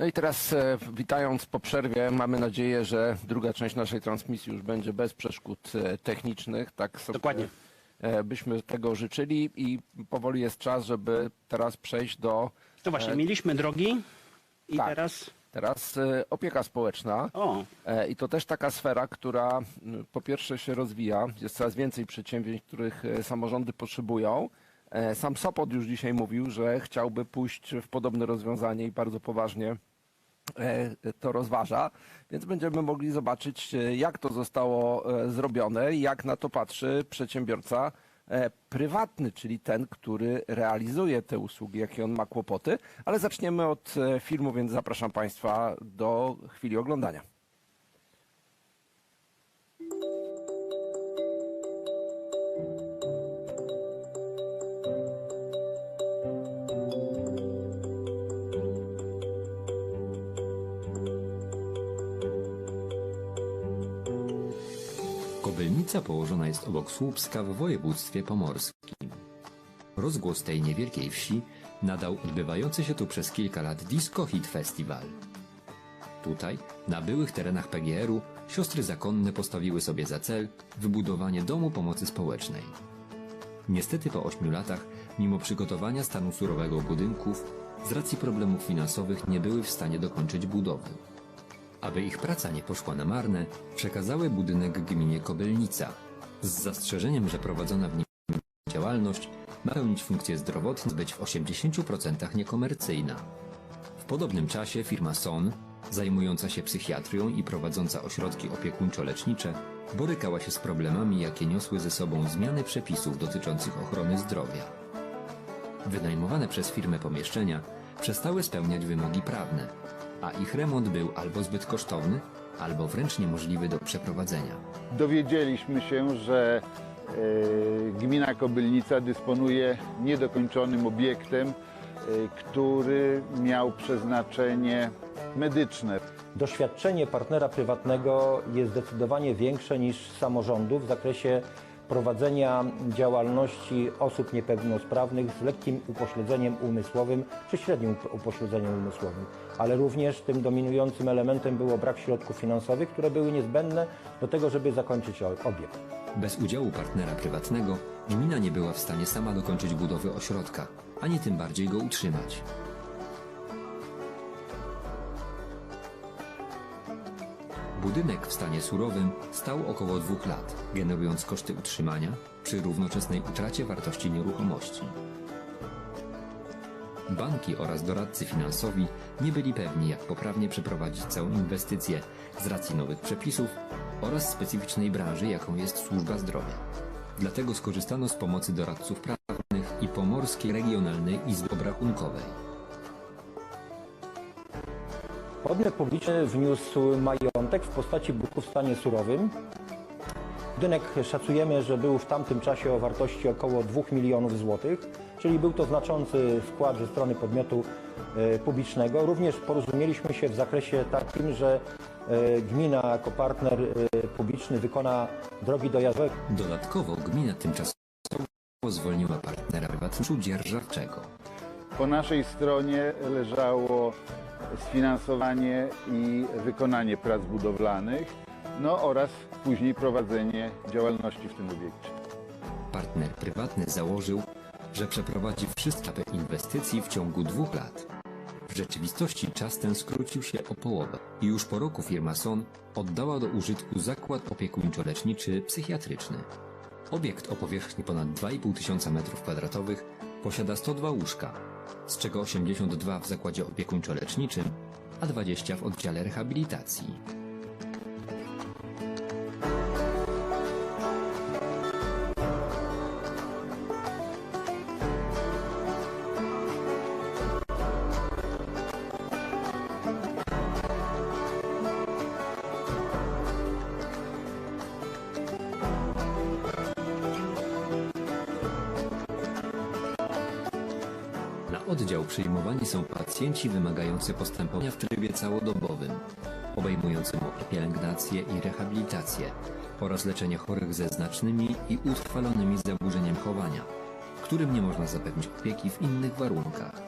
No i teraz e, witając po przerwie, mamy nadzieję, że druga część naszej transmisji już będzie bez przeszkód e, technicznych. Tak sobie Dokładnie. e, byśmy tego życzyli i powoli jest czas, żeby teraz przejść do To właśnie, mieliśmy drogi i tak. teraz... teraz opieka społeczna. O, I to też taka sfera, która po pierwsze się rozwija, jest coraz więcej przedsięwzięć, których samorządy potrzebują. Sam Sopot już dzisiaj mówił, że chciałby pójść w podobne rozwiązanie i bardzo poważnie to rozważa, więc będziemy mogli zobaczyć, e, jak to zostało e, zrobione i jak na to patrzy przedsiębiorca e, prywatny, czyli ten, który realizuje te usługi, jakie on ma kłopoty. Ale zaczniemy od e, filmu, więc zapraszam Państwa do chwili oglądania. Kobylnica położona jest obok Słupska w województwie pomorskim. Rozgłos tej niewielkiej wsi nadał odbywający się tu przez kilka lat Disco Hit Festival. Tutaj, na byłych terenach PGR-u, siostry zakonne postawiły sobie za cel wybudowanie domu pomocy społecznej. Niestety po ośmiu latach, mimo przygotowania stanu surowego budynków, z racji problemów finansowych nie były w stanie dokończyć budowy. Aby ich praca nie poszła na marne, przekazały budynek gminie Kobylnica, z zastrzeżeniem, że prowadzona w nim działalność ma pełnić funkcje zdrowotne, być w 80% niekomercyjna. W podobnym czasie firma SON, zajmująca się psychiatrią i prowadząca ośrodki opiekuńczo-lecznicze, borykała się z problemami, jakie niosły ze sobą zmiany przepisów dotyczących ochrony zdrowia. Wynajmowane przez firmę pomieszczenia przestały spełniać wymogi prawne, a ich remont był albo zbyt kosztowny, albo wręcz niemożliwy do przeprowadzenia. dowiedzieliśmy się, że e, gmina Kobylnica dysponuje niedokończonym obiektem, e, który miał przeznaczenie medyczne. Doświadczenie partnera prywatnego jest zdecydowanie większe niż samorządu w zakresie prowadzenia działalności osób niepełnosprawnych z lekkim upośledzeniem umysłowym czy średnim upośledzeniem umysłowym. Ale również tym dominującym elementem było brak środków finansowych, które były niezbędne do tego, żeby zakończyć obiekt. Bez udziału partnera prywatnego gmina nie była w stanie sama dokończyć budowy ośrodka, ani tym bardziej go utrzymać. Budynek w stanie surowym stał około dwóch lat, generując koszty utrzymania przy równoczesnej utracie wartości nieruchomości. Banki oraz doradcy finansowi nie byli pewni, jak poprawnie przeprowadzić całą inwestycję z racji nowych przepisów oraz specyficznej branży, jaką jest służba zdrowia. Dlatego skorzystano z pomocy doradców prawnych i Pomorskiej Regionalnej Izby Obrachunkowej. Podmiot publiczny wniósł majątek w postaci budynku w stanie surowym. Budynek szacujemy, że był w tamtym czasie o wartości około 2 milionów złotych, czyli był to znaczący wkład ze strony podmiotu e, publicznego. Również porozumieliśmy się w zakresie takim, że e, gmina jako partner e, publiczny wykona drogi dojazdowe, Dodatkowo gmina tymczasowo zwolniła partnera prywatnego dzierżawczego. Po naszej stronie leżało sfinansowanie i wykonanie prac budowlanych, no oraz później prowadzenie działalności w tym obiekcie. Partner prywatny założył, że przeprowadzi wszystkie etapy inwestycji w ciągu dwóch lat. W rzeczywistości czas ten skrócił się o połowę i już po roku firma SON oddała do użytku zakład opiekuńczo-leczniczy psychiatryczny. Obiekt o powierzchni ponad 2,5 tysiąca m2 posiada 102 łóżka, z czego 82 w zakładzie opiekuńczo-leczniczym, a 20 w oddziale rehabilitacji. oddział przyjmowani są pacjenci wymagający postępowania w trybie całodobowym, obejmującym pielęgnację i rehabilitację oraz leczenie chorych ze znacznymi i utrwalonymi zaburzeniem chowania, którym nie można zapewnić opieki w innych warunkach.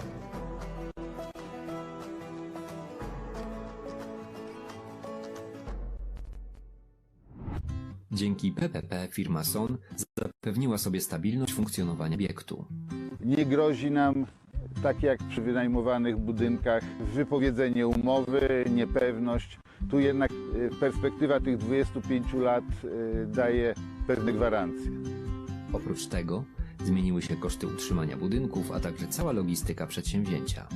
Dzięki PPP firma SON zapewniła sobie stabilność funkcjonowania obiektu. Nie grozi nam tak jak przy wynajmowanych budynkach, wypowiedzenie umowy, niepewność. Tu jednak y, perspektywa tych 25 lat y, daje pewne gwarancje. Oprócz tego zmieniły się koszty utrzymania budynków, a także cała logistyka przedsięwzięcia.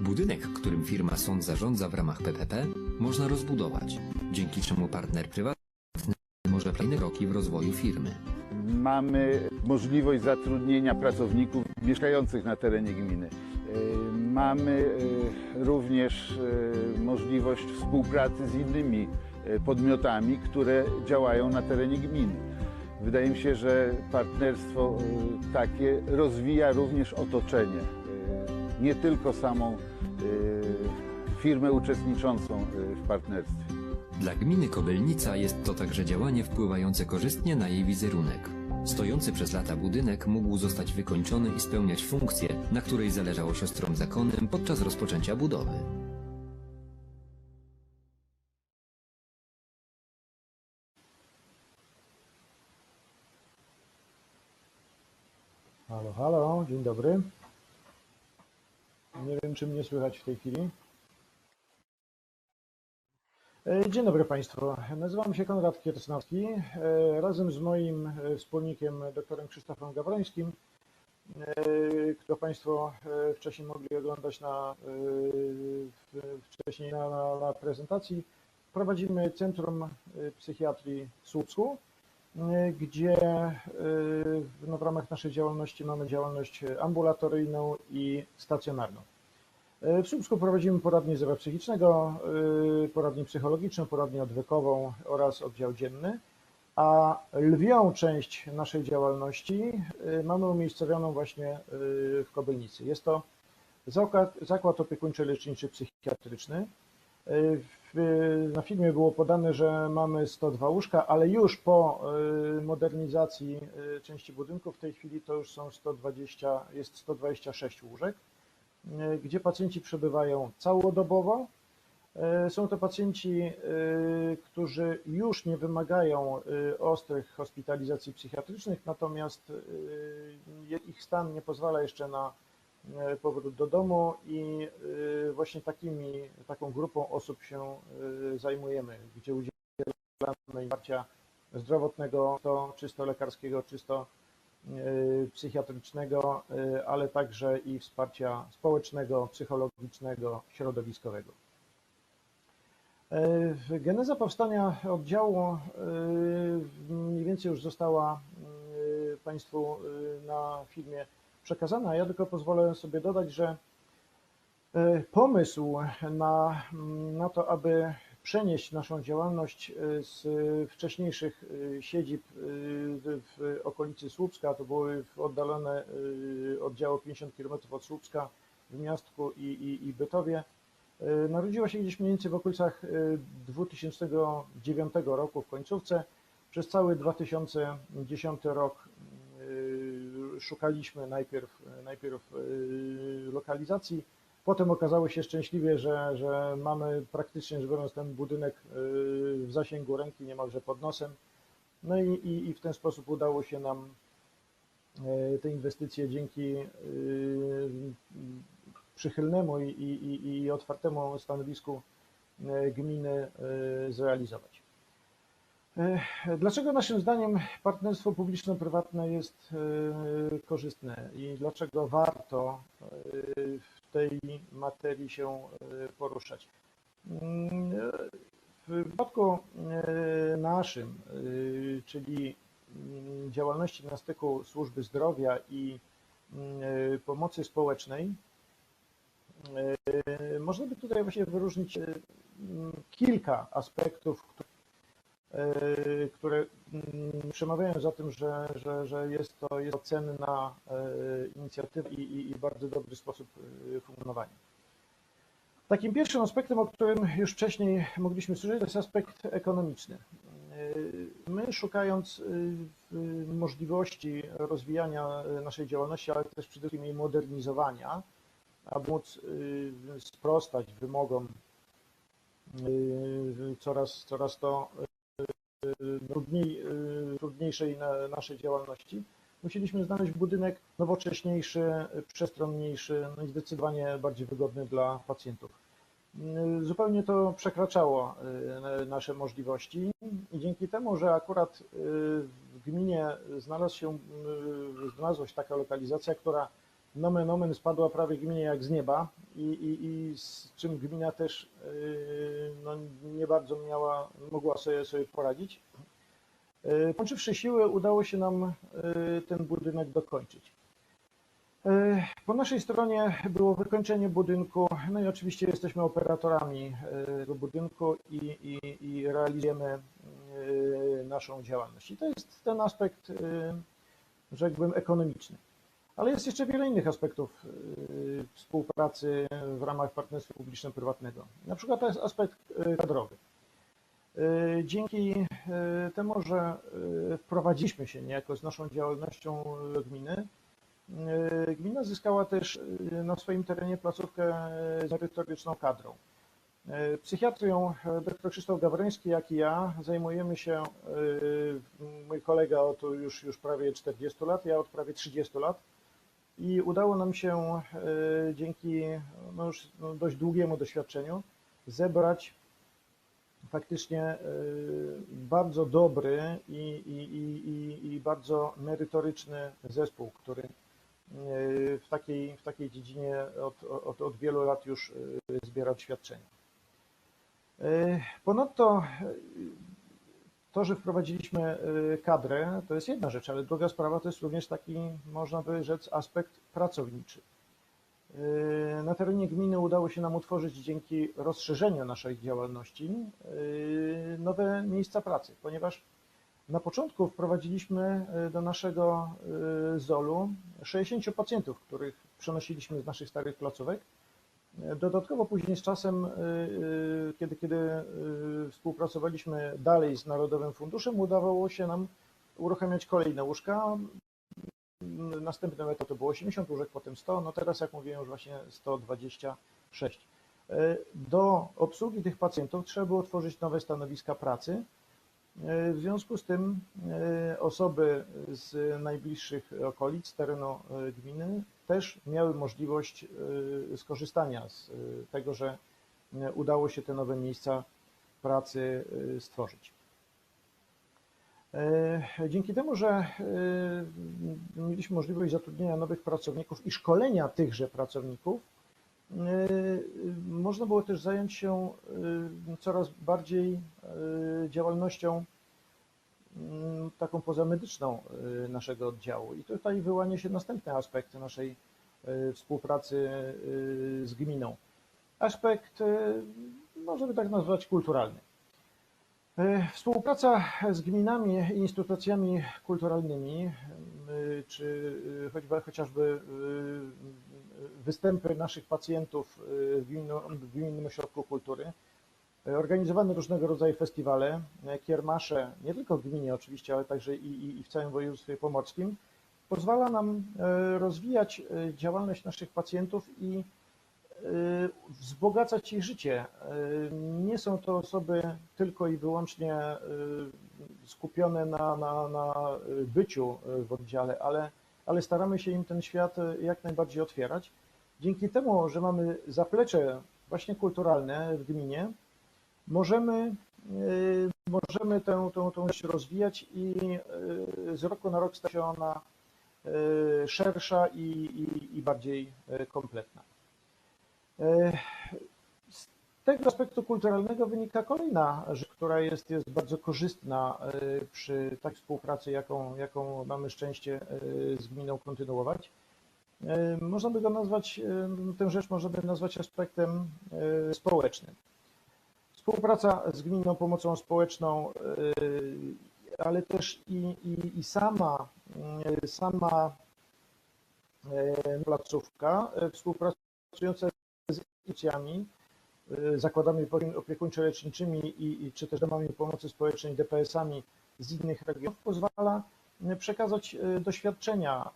Budynek, którym firma SON zarządza w ramach PPP, można rozbudować, dzięki czemu partner prywatny może kolejne kroki w rozwoju firmy. Mamy możliwość zatrudnienia pracowników mieszkających na terenie gminy. Y, Mamy y, również y, możliwość współpracy z innymi podmiotami, które działają na terenie gminy. Wydaje mi się, że partnerstwo takie rozwija również otoczenie, nie tylko samą firmę uczestniczącą w partnerstwie. Dla gminy Kobylnica jest to także działanie wpływające korzystnie na jej wizerunek. Stojący przez lata budynek mógł zostać wykończony i spełniać funkcję, na której zależało siostrom zakonnym podczas rozpoczęcia budowy. Halo, halo, dzień dobry. Nie wiem, czy mnie słychać w tej chwili. E, Dzień dobry Państwu. Nazywam się Konrad Kiersnowski. E, Razem z moim e, wspólnikiem, doktorem Krzysztofem Gawrońskim, którego Państwo wcześniej mogli oglądać na, w- wcześniej na, na, na prezentacji, prowadzimy Centrum Psychiatrii w Słupsku gdzie y, no, w ramach naszej działalności mamy działalność ambulatoryjną i stacjonarną. Y, W Słupsku prowadzimy poradnię zdrowia psychicznego, y, poradnię psychologiczną, poradnię odwykową oraz oddział dzienny, a lwią część naszej działalności y, mamy umiejscowioną właśnie w Kobylnicy. Jest to zakład, zakład opiekuńczy leczniczy psychiatryczny, na filmie było podane, że mamy 102 łóżka, ale już po modernizacji części budynku w tej chwili to już są 120, jest 126 łóżek, gdzie pacjenci przebywają całodobowo. Y, Są to pacjenci, y, którzy już nie wymagają ostrych hospitalizacji psychiatrycznych, natomiast ich stan nie pozwala jeszcze na e, powrót do domu i e, właśnie takimi, taką grupą osób się e, zajmujemy, gdzie udzielamy wsparcia zdrowotnego, to czysto lekarskiego, czysto e, psychiatrycznego, e, ale także i wsparcia społecznego, psychologicznego, środowiskowego. E, Geneza powstania oddziału mniej więcej już została Państwu na filmie przekazana. Ja tylko pozwolę sobie dodać, że pomysł na, na to, aby przenieść naszą działalność e, z wcześniejszych e, siedzib e, w okolicy Słupska, to były oddalone e, oddziały 50 km od Słupska w Miastku i, i, i Bytowie, e, narodziła się gdzieś mniej więcej w okolicach e, 2009 roku w końcówce. Przez cały 2010 rok e, szukaliśmy najpierw, najpierw e, lokalizacji, potem okazało się szczęśliwie, że, że mamy praktycznie rzecz biorąc ten budynek e, w zasięgu ręki, niemalże pod nosem. No i, i, i w ten sposób udało się nam e, te inwestycje dzięki e, przychylnemu i, i, i- otwartemu stanowisku gminy zrealizować. E, Dlaczego naszym zdaniem partnerstwo publiczno-prywatne jest e, korzystne i dlaczego warto e, w tej materii się poruszać? Mm, W wypadku naszym, czyli mm, działalności na styku służby zdrowia i mm, pomocy społecznej, można by tutaj właśnie wyróżnić kilka aspektów, które które mm, przemawiają za tym, że, że, że jest, to, jest to cenna e, inicjatywa i, i, i bardzo dobry sposób e, funkcjonowania. Takim pierwszym aspektem, o którym już wcześniej mogliśmy słyszeć, to jest aspekt ekonomiczny. E, My szukając e, możliwości rozwijania e, naszej działalności, ale też przede wszystkim jej modernizowania, aby móc e, sprostać wymogom e, coraz, coraz to trudniej, y, trudniejszej na naszej działalności, musieliśmy znaleźć budynek nowocześniejszy, y, przestronniejszy, no i zdecydowanie bardziej wygodny dla pacjentów. Y, Zupełnie to przekraczało y, nasze możliwości i dzięki temu, że akurat y, w gminie znalazł się, y, znalazła się taka lokalizacja, która nomen omen spadła prawie gminie jak z nieba i, i, i z czym gmina też y, no, nie bardzo miała, mogła sobie, sobie poradzić. Y, Połączywszy siły, udało się nam y, ten budynek dokończyć. Po naszej stronie było wykończenie budynku, no i oczywiście jesteśmy operatorami tego budynku i, i, i realizujemy naszą działalność. I to jest ten aspekt, rzekłbym, ekonomiczny. Ale jest jeszcze wiele innych aspektów y, współpracy w ramach partnerstwa publiczno-prywatnego. Na przykład to jest aspekt y, kadrowy. Y, Dzięki temu, że wprowadziliśmy się niejako z naszą działalnością gminy, gmina zyskała też na swoim terenie placówkę z merytoryczną kadrą. Psychiatrią dr Krzysztof Gawroński, jak i ja, zajmujemy się, mój kolega od już, już prawie 40 lat, ja od prawie 30 lat. I udało nam się y, dzięki no już no, dość długiemu doświadczeniu zebrać faktycznie y, bardzo dobry i, i, i, i, bardzo merytoryczny zespół, który y, w takiej, w takiej dziedzinie od, od, od wielu lat już zbiera doświadczenie. Y, Ponadto to, że wprowadziliśmy y, kadrę, to jest jedna rzecz, ale druga sprawa to jest również taki, można by rzec, aspekt pracowniczy. Y, Na terenie gminy udało się nam utworzyć dzięki rozszerzeniu naszej działalności y, nowe miejsca pracy, ponieważ na początku wprowadziliśmy do naszego ZOL-u 60 pacjentów, których przenosiliśmy z naszych starych placówek. Dodatkowo później z czasem, y, y, kiedy, kiedy y, współpracowaliśmy dalej z Narodowym Funduszem, udawało się nam uruchamiać kolejne łóżka. Następnym etapem to było 80 łóżek, potem 100, no teraz jak mówiłem już właśnie 126. Y, Do obsługi tych pacjentów trzeba było tworzyć nowe stanowiska pracy. Y, W związku z tym y, osoby z najbliższych okolic terenu y, gminy też miały możliwość skorzystania z tego, że udało się te nowe miejsca pracy stworzyć. Dzięki temu, że mieliśmy możliwość zatrudnienia nowych pracowników i szkolenia tychże pracowników, można było też zająć się y, coraz bardziej y, działalnością mm, taką pozamedyczną naszego oddziału. I tutaj wyłania się następny aspekt naszej współpracy z gminą. Aspekt, możemy tak nazwać, kulturalny. Współpraca z gminami i instytucjami kulturalnymi, czy chociażby występy naszych pacjentów y, w gminnym, w ośrodku kultury, organizowane różnego rodzaju festiwale, y, kiermasze, nie tylko w gminie oczywiście, ale także i, i, w całym województwie pomorskim, pozwala nam y, rozwijać y, działalność naszych pacjentów i wzbogacać ich życie. Nie są to osoby tylko i wyłącznie skupione na, na, na byciu w oddziale, ale, ale staramy się im ten świat y, jak najbardziej otwierać. Dzięki temu, że mamy zaplecze właśnie kulturalne w gminie, możemy, y, możemy tę, tę, tę rozwijać i y, z roku na rok staje się ona szersza i, i, i bardziej kompletna. Tego aspektu kulturalnego wynika kolejna rzecz, która jest, jest bardzo korzystna e, przy takiej współpracy, jaką, jaką mamy szczęście e, z gminą kontynuować. E, Można by go nazwać, tę rzecz można by nazwać aspektem społecznym. Współpraca z gminną pomocą społeczną, ale też i, i, i sama, sama placówka współpracująca z instytucjami, y, zakładami opiekuńczo-leczniczymi i, i czy też domami pomocy społecznej, DPS-ami z innych regionów pozwala y, przekazać y, doświadczenia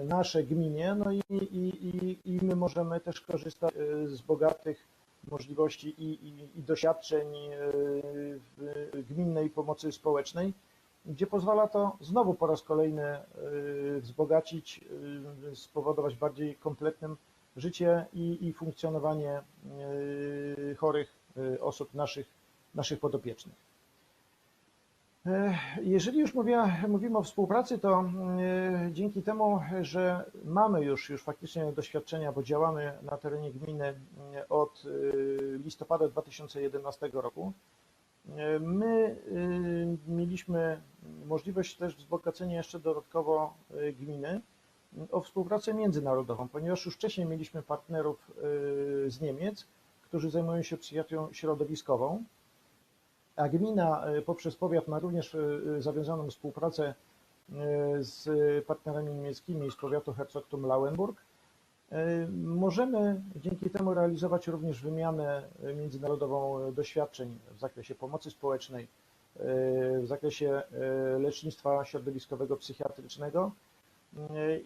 y, nasze gminie, no i, i, i, my możemy też korzystać y, z bogatych możliwości i, i, i doświadczeń gminnej pomocy społecznej, gdzie pozwala to znowu po raz kolejny wzbogacić, spowodować bardziej kompletnym życie i, i funkcjonowanie e, chorych e, osób, naszych, naszych podopiecznych. Jeżeli już mówię, mówimy o współpracy, to e, dzięki temu, że mamy już, już faktycznie doświadczenia, bo działamy na terenie gminy od listopada 2011 roku, my mieliśmy możliwość też wzbogacenia jeszcze dodatkowo gminy o współpracę międzynarodową, ponieważ już wcześniej mieliśmy partnerów e, z Niemiec, którzy zajmują się psychiatrią środowiskową, a gmina e, poprzez powiat ma również e, zawiązaną współpracę z partnerami niemieckimi z powiatu Herzogtum-Lauenburg. E, Możemy dzięki temu realizować również wymianę międzynarodową doświadczeń w zakresie pomocy społecznej, w zakresie lecznictwa środowiskowego, psychiatrycznego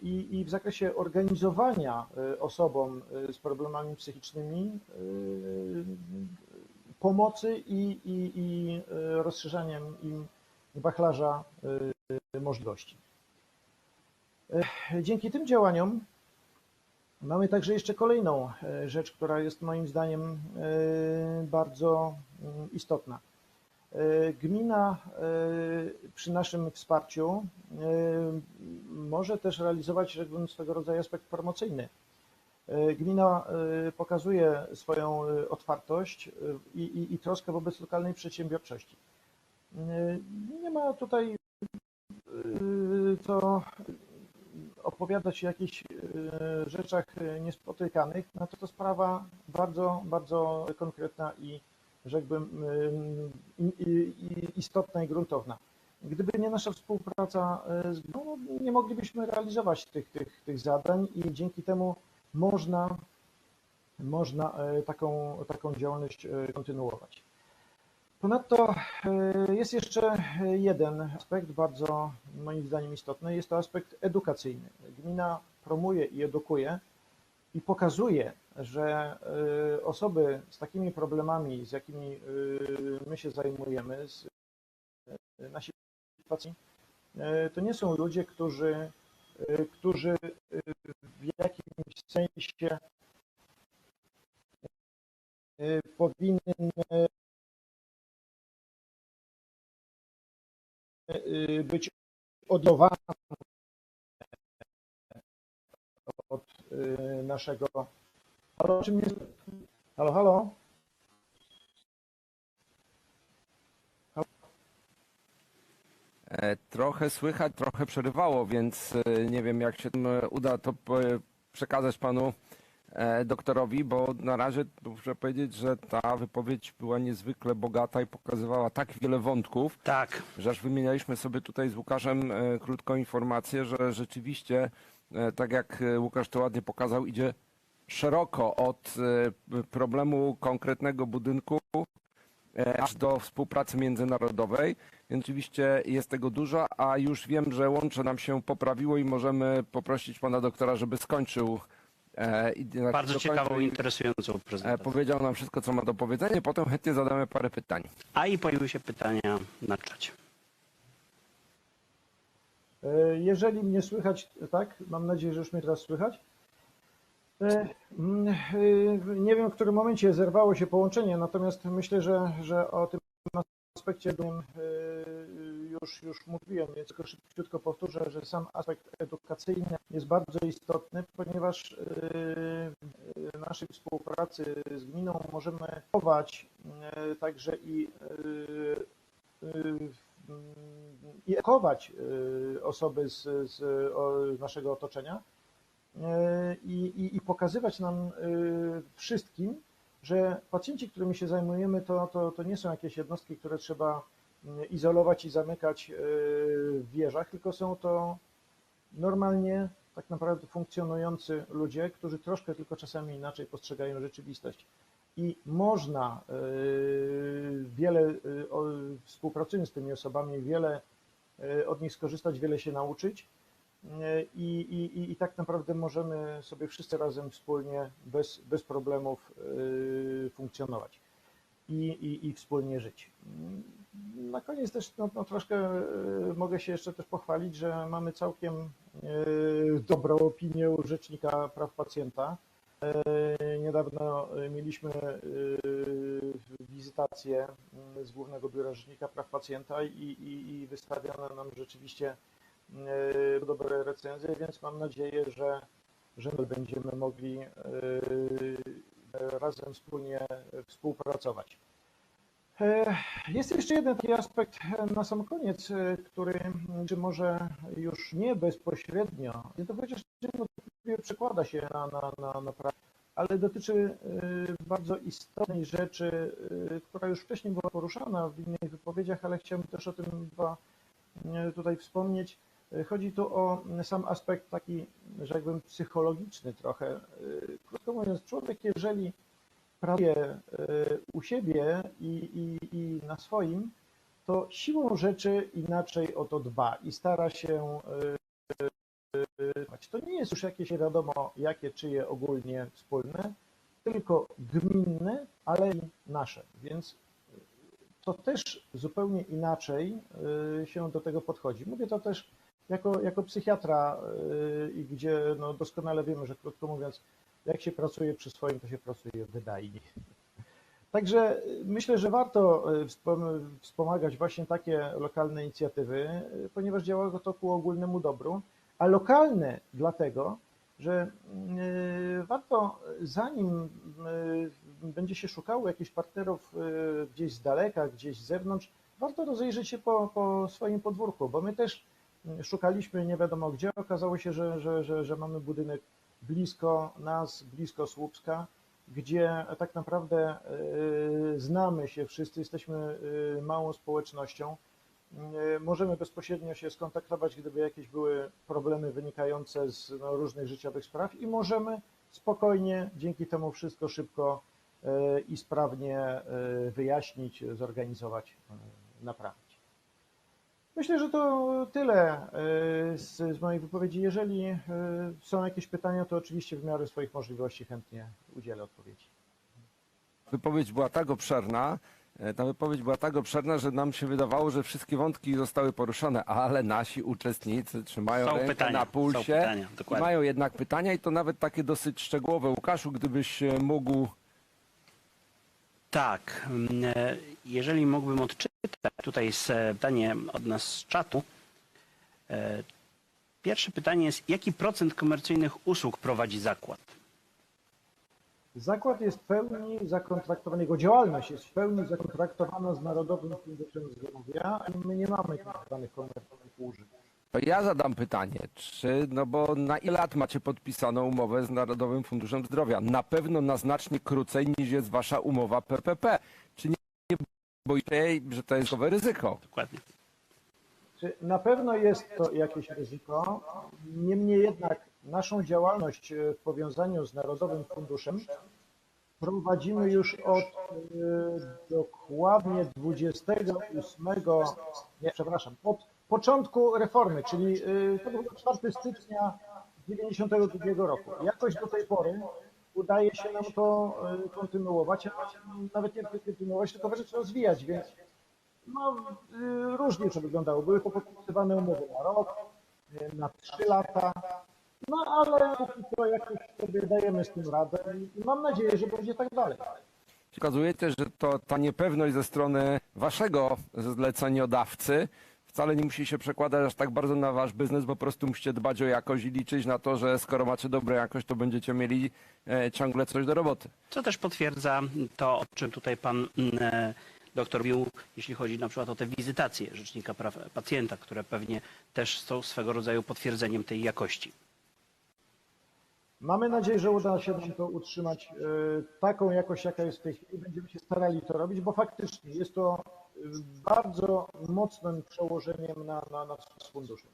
i, i w zakresie organizowania e, osobom e, z problemami psychicznymi e, pomocy i, i, i e, rozszerzaniem im wachlarza e, możliwości. E, Dzięki tym działaniom mamy także jeszcze kolejną e, rzecz, która jest moim zdaniem e, bardzo mm, istotna. E, Gmina e, przy naszym wsparciu e, może też realizować swego rodzaju aspekt promocyjny. Gmina pokazuje swoją otwartość i, i, i troskę wobec lokalnej przedsiębiorczości. Nie ma tutaj co opowiadać o jakichś rzeczach niespotykanych, no to to sprawa bardzo, bardzo konkretna i rzekłbym istotna i gruntowna. Gdyby nie nasza współpraca e, z no, nie moglibyśmy realizować tych, tych, tych zadań i dzięki temu można, można e, taką, taką działalność e, kontynuować. Ponadto jest jeszcze jeden aspekt bardzo moim zdaniem istotny, jest to aspekt edukacyjny. Gmina promuje i edukuje i pokazuje, że e, osoby z takimi problemami, z jakimi e, my się zajmujemy, e, nasi pacjenci, to nie są ludzie, którzy, którzy w jakimś sensie powinny y, być odjowane od y, naszego. Halo, czy mnie... halo, halo? E, Trochę słychać, trochę przerywało, więc e, nie wiem, jak się m, uda to przekazać panu e, doktorowi, bo na razie muszę powiedzieć, że ta wypowiedź była niezwykle bogata i pokazywała tak wiele wątków, Tak, że aż wymienialiśmy sobie tutaj z Łukaszem e, krótką informację, że rzeczywiście, e, tak jak e, Łukasz to ładnie pokazał, idzie szeroko od e, problemu konkretnego budynku e, aż do współpracy międzynarodowej. Więc oczywiście jest tego dużo, a już wiem, że łącze nam się poprawiło i możemy poprosić pana doktora, żeby skończył. e, bardzo ciekawą, i, interesującą e, prezentację. Powiedział nam wszystko, co ma do powiedzenia, potem chętnie zadamy parę pytań. A i pojawiły się pytania na czacie. E, Jeżeli mnie słychać, tak? Mam nadzieję, że już mnie teraz słychać. Mm, e, Nie wiem, w którym momencie zerwało się połączenie, natomiast myślę, że, że o tym aspekcie e, już, już mówiłem, więc tylko szybciutko powtórzę, że sam aspekt edukacyjny jest bardzo istotny, ponieważ w naszej współpracy z gminą możemy chować także i e, i y, osoby z, z naszego otoczenia. y, i, i, i pokazywać nam y, wszystkim, że pacjenci, którymi się zajmujemy, to, to, to nie są jakieś jednostki, które trzeba y, izolować i zamykać y, w wieżach, tylko są to normalnie tak naprawdę funkcjonujący ludzie, którzy troszkę tylko czasami inaczej postrzegają rzeczywistość. I można y, wiele, współpracując z tymi osobami, wiele od nich skorzystać, wiele się nauczyć. Y, I, i, i- tak naprawdę możemy sobie wszyscy razem wspólnie, bez, bez problemów y, funkcjonować. i, i, i wspólnie żyć. Na koniec też no, no, troszkę e, mogę się jeszcze też pochwalić, że mamy całkiem e, dobrą opinię Rzecznika Praw Pacjenta. E, Niedawno e, mieliśmy e, wizytację m, z Głównego Biura Rzecznika Praw Pacjenta i, i, i wystawiano nam rzeczywiście e, dobre recenzje, więc mam nadzieję, że, że my będziemy mogli e, razem wspólnie współpracować. E, Jest jeszcze jeden taki aspekt e, na sam koniec, e, który czy może już nie bezpośrednio, nie to chociaż przekłada się na, na, na, na prawo, ale dotyczy e, bardzo istotnej rzeczy, e, która już wcześniej była poruszana w innych wypowiedziach, ale chciałbym też o tym dwa e, tutaj wspomnieć. Chodzi tu o sam aspekt taki, że jakbym psychologiczny trochę. E, Krótko mówiąc, człowiek, jeżeli pracuje e, u siebie i, i, i na swoim, to siłą rzeczy inaczej o to dba i stara się. e, To nie jest już jakieś wiadomo jakie, czyje ogólnie wspólne, tylko gminne, ale i nasze. Więc to też zupełnie inaczej się do tego podchodzi. Mówię to też jako, jako psychiatra, e, i gdzie no, doskonale wiemy, że krótko mówiąc, jak się pracuje przy swoim, to się pracuje wydajnie. Także y, myślę, że warto y, wspom- wspomagać właśnie takie lokalne inicjatywy, y, ponieważ działa to ku ogólnemu dobru, a lokalne dlatego, że y, warto, zanim y, będzie się szukało jakichś partnerów y, gdzieś z daleka, gdzieś z zewnątrz, warto rozejrzeć się po, po swoim podwórku, bo my też y, szukaliśmy nie wiadomo gdzie, okazało się, że, że, że, że mamy budynek blisko nas, blisko Słupska, gdzie tak naprawdę y, znamy się wszyscy, jesteśmy y, małą społecznością. Y, Możemy bezpośrednio się skontaktować, gdyby jakieś były problemy wynikające z no, różnych życiowych spraw i możemy spokojnie dzięki temu wszystko szybko i sprawnie wyjaśnić, zorganizować, naprawić. Myślę, że to tyle y, z, z mojej wypowiedzi. Jeżeli y, są jakieś pytania, to oczywiście w miarę swoich możliwości chętnie udzielę odpowiedzi. Wypowiedź była tak obszerna, e, ta wypowiedź była tak obszerna, że nam się wydawało, że wszystkie wątki zostały poruszone, ale nasi uczestnicy trzymają Są rękę pytania, na są pulsie pytania, i dokładnie. mają jednak pytania i to nawet takie dosyć szczegółowe. Łukaszu, gdybyś e, mógł Tak, mm, e, jeżeli mógłbym odczytać, tutaj jest pytanie od nas z czatu. E, Pierwsze pytanie jest, jaki procent komercyjnych usług prowadzi zakład? Zakład jest w pełni zakontraktowany, jego działalność jest w pełni zakontraktowana z Narodowym Funduszem Zdrowia i my nie mamy tak zwanych komercyjnych użyć. To ja zadam pytanie, czy, no bo na ile lat macie podpisaną umowę z Narodowym Funduszem Zdrowia? Na pewno na znacznie krócej niż jest wasza umowa PPP. Czy nie, nie boicie się, że to jest nowe ryzyko? Dokładnie. Czy Na pewno jest to jakieś ryzyko, niemniej jednak naszą działalność e, w powiązaniu z Narodowym Funduszem prowadzimy już od e, dokładnie 28, nie, przepraszam, od początku reformy, czyli e, to był 4 stycznia 92 roku. Jakoś do tej pory udaje się nam to e, kontynuować, a nawet nie kontynuować, tylko wręcz rozwijać, więc no, y, różnie to wyglądało. Były to podpisywane umowy na rok, y, na trzy lata. No ale co jakoś sobie dajemy z tym radę i mam nadzieję, że będzie tak dalej. Okazujecie, że to ta niepewność ze strony waszego zleceniodawcy wcale nie musi się przekładać aż tak bardzo na wasz biznes, bo po prostu musicie dbać o jakość i liczyć na to, że skoro macie dobrą jakość, to będziecie mieli e, ciągle coś do roboty. Co też potwierdza to, o czym tutaj pan mm, e, doktor mówił, jeśli chodzi na przykład o te wizytacje Rzecznika Praw Pacjenta, które pewnie też są swego rodzaju potwierdzeniem tej jakości. Mamy nadzieję, że uda się nam to utrzymać y, taką jakość, jaka jest w tej chwili. Będziemy się starali to robić, bo faktycznie jest to bardzo mocnym przełożeniem na, na, na fundusze.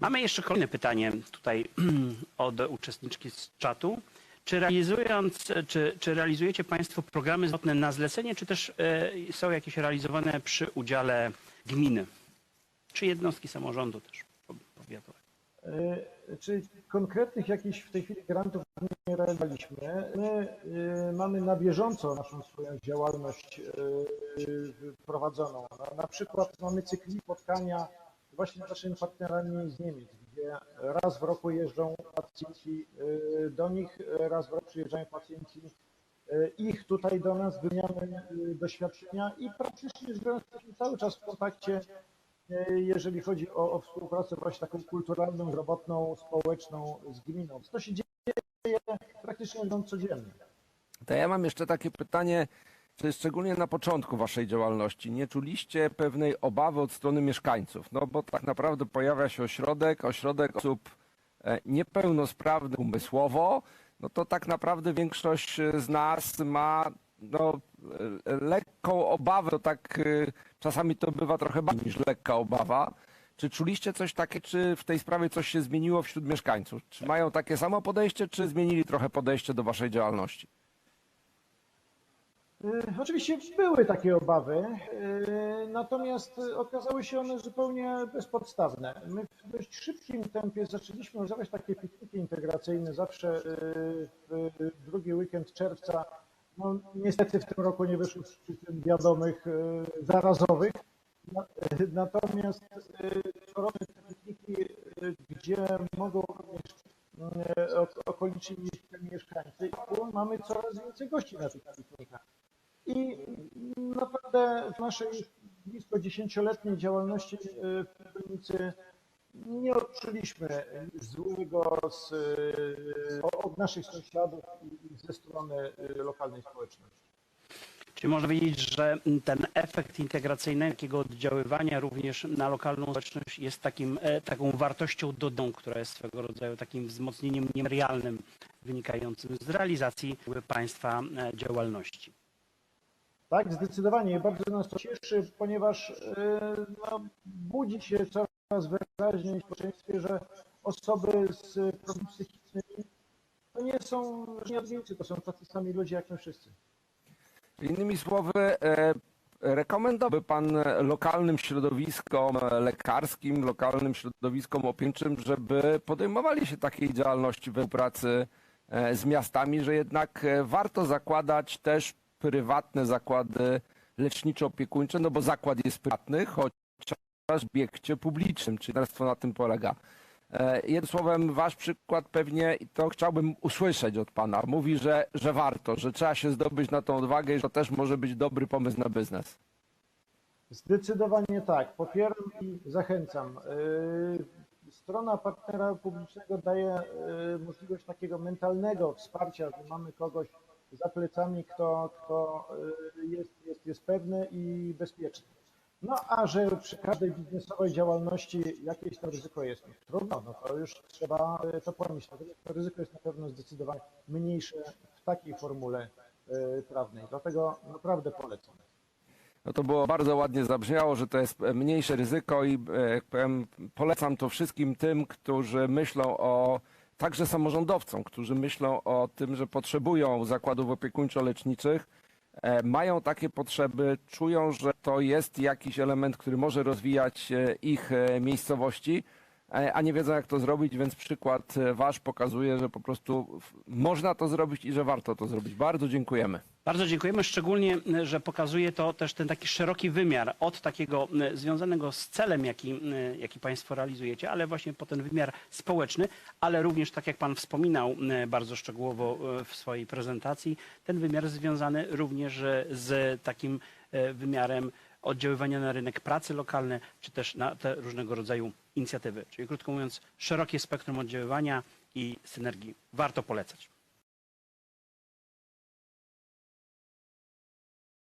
Mamy jeszcze kolejne pytanie tutaj od uczestniczki z czatu. Czy realizując, czy, czy realizujecie Państwo programy zdrowotne na zlecenie, czy też e, są jakieś realizowane przy udziale gminy? Czy jednostki samorządu też powiatowe? Czy konkretnych jakichś w tej chwili grantów nie realizowaliśmy. My y, mamy na bieżąco naszą swoją działalność y, prowadzoną. Na, na przykład mamy cykli spotkania właśnie z naszymi partnerami z Niemiec, gdzie raz w roku jeżdżą pacjenci y, do nich, raz w roku przyjeżdżają pacjenci ich tutaj do nas, wymiany doświadczenia i praktycznie rzecz jesteśmy cały czas w kontakcie jeżeli chodzi o, o współpracę właśnie taką kulturalną, zdrowotną, społeczną z gminą. To się dzieje praktycznie codziennie. To ja mam jeszcze takie pytanie, czy szczególnie na początku waszej działalności nie czuliście pewnej obawy od strony mieszkańców? No bo tak naprawdę pojawia się ośrodek, ośrodek osób e, niepełnosprawnych umysłowo, no to tak naprawdę większość z nas ma no, lekką obawę, to tak e, czasami to bywa trochę bardziej niż lekka obawa. Czy czuliście coś takie, czy w tej sprawie coś się zmieniło wśród mieszkańców? Czy mają takie samo podejście, czy zmienili trochę podejście do waszej działalności? E, Oczywiście były takie obawy, e, natomiast okazały się one zupełnie bezpodstawne. My w dość szybkim tempie zaczęliśmy organizować takie pikniki integracyjne zawsze w drugi weekend czerwca. No, niestety w tym roku nie wyszło z przyczyn wiadomych e, zarazowych. Na- Natomiast e, te pikniki, e, gdzie mogą okoliczni mieszkańcy. I mamy coraz więcej gości na tych piknikach. I naprawdę w naszej blisko dziesięcioletniej działalności w Krynicy nie odczuliśmy złego z, od naszych sąsiadów i ze strony e, lokalnej społeczności. Czy można powiedzieć, że ten efekt integracyjny takiego oddziaływania również na lokalną społeczność jest takim, e, taką wartością dodaną, która jest swego rodzaju takim wzmocnieniem niematerialnym wynikającym z realizacji państwa e, działalności? Tak, zdecydowanie. Bardzo nas to cieszy, ponieważ e, no, budzi się coraz wyraźniej w społeczeństwie, że osoby z problemami psychicznymi to nie są żadnicy, to są tacy sami ludzie jak my wszyscy. Innymi słowy, e, rekomendowałby Pan lokalnym środowiskom lekarskim, lokalnym środowiskom opiekuńczym, żeby podejmowali się takiej działalności we współpracy e, z miastami, że jednak e, warto zakładać też prywatne zakłady leczniczo-opiekuńcze, no bo zakład jest prywatny, chociaż w obiekcie publicznym, czyli partnerstwo na tym polega. E, Jednym słowem, wasz przykład pewnie, to chciałbym usłyszeć od pana, mówi, że, że warto, że trzeba się zdobyć na tą odwagę i że to też może być dobry pomysł na biznes. Zdecydowanie tak. Popieram i zachęcam. Yy, Strona partnera publicznego daje yy, możliwość takiego mentalnego wsparcia, że mamy kogoś za plecami, kto, kto jest, jest, jest pewny i bezpieczny. No a że przy każdej biznesowej działalności jakieś to ryzyko jest, no, trudno, no to już trzeba yy, to pomyśleć. To ryzyko jest na pewno zdecydowanie mniejsze w takiej formule yy, prawnej. Dlatego naprawdę polecam. No to było bardzo ładnie zabrzmiało, że to jest e, mniejsze ryzyko i e, jak powiem, polecam to wszystkim tym, którzy myślą o, także samorządowcom, którzy myślą o tym, że potrzebują zakładów opiekuńczo-leczniczych, e, mają takie potrzeby, czują, że to jest jakiś element, który może rozwijać e, ich e, miejscowości, e, a nie wiedzą jak to zrobić, więc przykład e, wasz pokazuje, że po prostu można to zrobić i że warto to zrobić. Bardzo dziękujemy. Bardzo dziękujemy, szczególnie, e, że pokazuje to też ten taki szeroki wymiar od takiego e, związanego z celem, jaki, e, jaki Państwo realizujecie, ale właśnie po ten wymiar społeczny, ale również, tak jak Pan wspominał e, bardzo szczegółowo e, w swojej prezentacji, ten wymiar związany również e, z takim e, wymiarem oddziaływania na rynek pracy lokalny, czy też na te różnego rodzaju inicjatywy. Czyli krótko mówiąc, szerokie spektrum oddziaływania i synergii. Warto polecać.